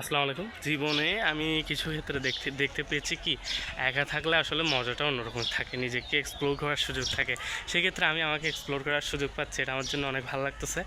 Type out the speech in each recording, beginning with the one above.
আসসালামু আলাইকুম। জীবনে আমি কিছু ক্ষেত্রে দেখতে দেখতে পেয়েছি কি, একা থাকলে আসলে মজাটা অন্যরকম থাকে, নিজেকে এক্সপ্লোর করার সুযোগ থাকে। সেক্ষেত্রে আমি আমাকে এক্সপ্লোর করার সুযোগ পাচ্ছি, এটা আমার জন্য অনেক ভালো লাগতেছে।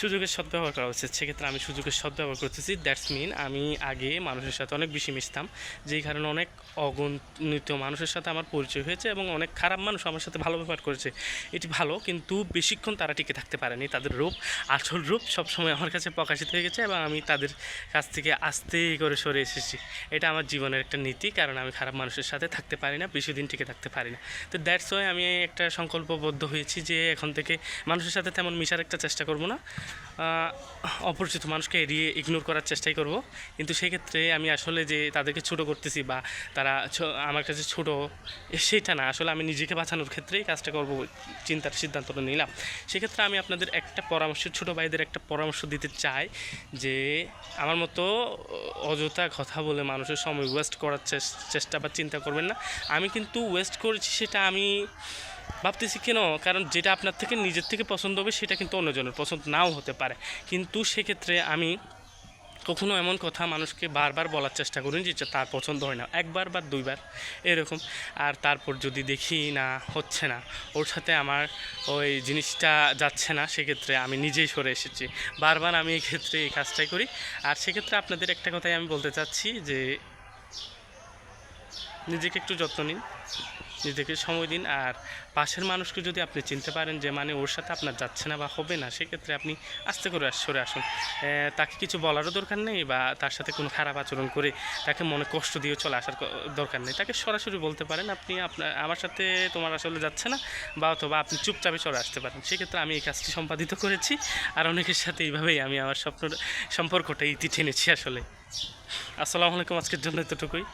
সুযোগের সদ্ব্যবহার করা উচিত, সেক্ষেত্রে আমি সুযোগের সদ্ব্যবহার করতেছি দ্যাটস মিন আমি আগে মানুষের সাথে অনেক বেশি মিশতাম, যেই কারণে অনেক অগণিত মানুষের সাথে আমার পরিচয় হয়েছে এবং অনেক খারাপ মানুষ আমার সাথে ভালো ব্যবহার করেছে। এটি ভালো, কিন্তু বেশিক্ষণ তারা টিকে থাকতে পারেনি, তাদের রূপ, আসল রূপ সবসময় আমার কাছে প্রকাশিত হয়ে গেছে এবং আমি তাদের কাছ থেকে আস্তে করে সরে এসেছি। এটা আমার জীবনের একটা নীতি, কারণ আমি খারাপ মানুষের সাথে থাকতে পারি না, বেশি দিন টিকে থাকতে পারি না। তো দ্যাটস ওয়াই আমি একটা সংকল্পবদ্ধ হয়েছি যে এখন থেকে মানুষের সাথে তেমন মিশার একটা চেষ্টা করব না। অপরিচিত মানুষকে এড়িয়ে ইগনোর করার চেষ্টাই করব। কিন্তু সেক্ষেত্রে আমি আসলে যে তাদেরকে ছোটো করতেছি বা তারা আমার কাছে ছোটো, সেটা না। আসলে আমি নিজেকে বাঁচানোর ক্ষেত্রেই কাজটা করব, চিন্তার সিদ্ধান্তটা নিলাম। সেক্ষেত্রে আমি আপনাদের একটা পরামর্শ, ছোটো ভাইদের একটা পরামর্শ দিতে চাই যে আমার মতো অযথা কথা বলে মানুষের সময় ওয়েস্ট করার চেষ্টা বা চিন্তা করবেন না। আমি কিন্তু ওয়েস্ট করেছি সেটা আমি ভাবতেছি কেন? কারণ যেটা আপনার থেকে নিজের থেকে পছন্দ হবে সেটা কিন্তু অন্যজনের পছন্দ নাও হতে পারে। কিন্তু সেক্ষেত্রে আমি কখনো এমন কথা মানুষকে বারবার বলার চেষ্টা করুন যে তার পছন্দ হয় না। একবার বা দুইবার এরকম। আর তারপর যদি দেখি না, হচ্ছে না, ওর সাথে আমার ওই জিনিসটা যাচ্ছে না, সেক্ষেত্রে আমি নিজেই সরে এসেছি। বারবার আমি এক্ষেত্রে এই কাজটাই করি। আর সেক্ষেত্রে আপনাদের একটা কথাই আমি বলতে চাচ্ছি যে, নিজেকে একটু যত্ন নিন। নিজেকে সময় দিন। আর পাশের মানুষকে যদি আপনি চিনতে পারেন যে মানে ওর সাথে আপনার যাচ্ছে না বা হবে না, সেক্ষেত্রে আপনি আস্তে করে সরে আসুন। তাকে কিছু বলারও দরকার নেই বা তার সাথে কোনো খারাপ আচরণ করে তাকে মনে কষ্ট দিয়ে চলে আসার দরকার নেই। তাকে সরাসরি বলতে পারেন, আপনি আপনার আমার সাথে তোমার আসলে যাচ্ছে না বা অথবা আপনি চুপচাপে চলে আসতে পারেন। সেক্ষেত্রে আমি এই কাজটি সম্পাদিত করেছি আর অনেকের সাথে এইভাবেই আমি আমার স্বপ্ন সম্পর্কটা ইতি টেনেছি আসলে। আসসালামু আলাইকুম, আজকের জন্য এতটুকুই।